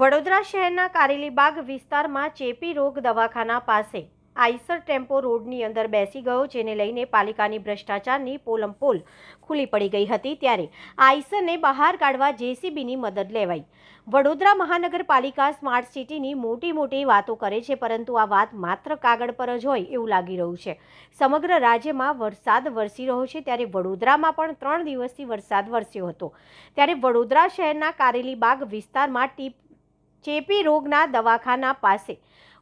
વડોદરા શહેરના કારેલીબાગ વિસ્તારમાં ચેપી રોગ દવાખાના પાસે આઈસર ટેમ્પો રોડની અંદર બેસી ગયો, જેને લઈને પાલિકાની ભ્રષ્ટાચારની પોલમપોલ ખુલ્લી પડી ગઈ હતી ત્યારે આઈસરને બહાર કાઢવા જેસીબીની મદદ લેવાઈ. વડોદરા મહાનગરપાલિકા સ્માર્ટ સિટીની મોટી મોટી વાતો કરે છે, પરંતુ આ વાત માત્ર કાગળ પર જ હોય એવું લાગી રહ્યું છે. સમગ્ર રાજ્યમાં વરસાદ વરસી રહ્યો છે, ત્યારે વડોદરામાં પણ ત્રણ દિવસથી વરસાદ વરસ્યો હતો. ત્યારે વડોદરા શહેરના કારેલીબાગ વિસ્તારમાં ટીપ ચેપી રોગના દવાખાના પાસે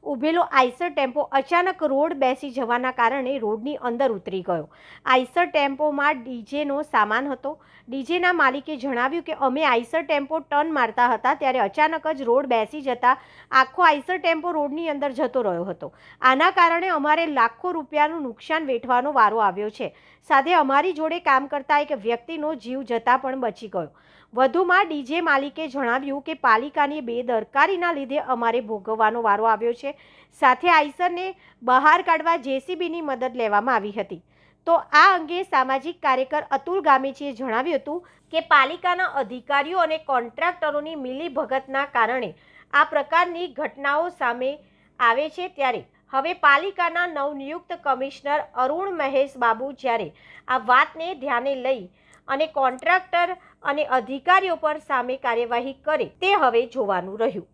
ઊભેલો આઈસર ટેમ્પો અચાનક રોડ બેસી જવાના કારણે રોડની અંદર ઉતરી ગયો. આઈસર ટેમ્પોમાં ડીજેનો સામાન હતો. ડીજેના માલિકે જણાવ્યું કે અમે આઈસર ટેમ્પો ટર્ન મારતા હતા ત્યારે અચાનક જ રોડ બેસી જતા આખો આઈસર ટેમ્પો રોડની અંદર જતો રહ્યો હતો. આના કારણે અમારે લાખો રૂપિયાનું નુકસાન વેઠવાનો વારો આવ્યો છે. સાથે અમારી જોડે કામ કરતા એક વ્યક્તિનો જીવ જતા પણ બચી ગયો. વધુમાં ડીજે માલિકે જણાવ્યું કે પાલિકાની બેદરકારીના લીધે અમારે ભોગવવાનો વારો આવ્યો છે. સાથે આઈસરને બહાર કાઢવા જેસીબીની મદદ લેવામાં આવી હતી. તો આ અંગે સામાજિક કાર્યકર અતુલ ગામેચીએ જણાવ્યું હતું કે પાલિકાના અધિકારીઓ અને કોન્ટ્રાક્ટરોની મિલીભગતના કારણે આ પ્રકારની ઘટનાઓ સામે આવે છે ત્યારે હવે પાલિકાના નવનિયુક્ત કમિશનર અરુણ મહેશ બાબુ જ્યારે આ વાતને ધ્યાને લઈ અને કોન્ટ્રાક્ટર અને અધિકારીઓ પર સામે કાર્યવાહી કરે તે હવે જોવાનું રહ્યું.